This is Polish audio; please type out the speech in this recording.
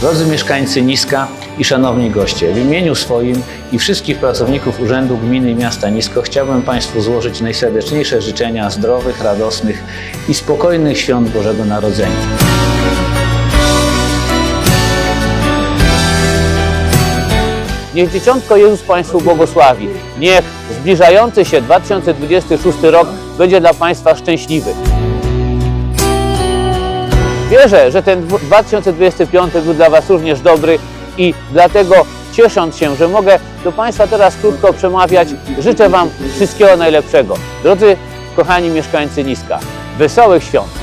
Drodzy mieszkańcy Niska i szanowni goście, w imieniu swoim i wszystkich pracowników Urzędu Gminy i Miasta Nisko chciałbym Państwu złożyć najserdeczniejsze życzenia zdrowych, radosnych i spokojnych świąt Bożego Narodzenia. Niech Dzieciątko Jezus Państwu błogosławi. Niech zbliżający się 2026 rok będzie dla Państwa szczęśliwy. Wierzę, że ten 2025 był dla Was również dobry i dlatego ciesząc się, że mogę do Państwa teraz krótko przemawiać, życzę Wam wszystkiego najlepszego. Drodzy kochani mieszkańcy Niska, wesołych świąt!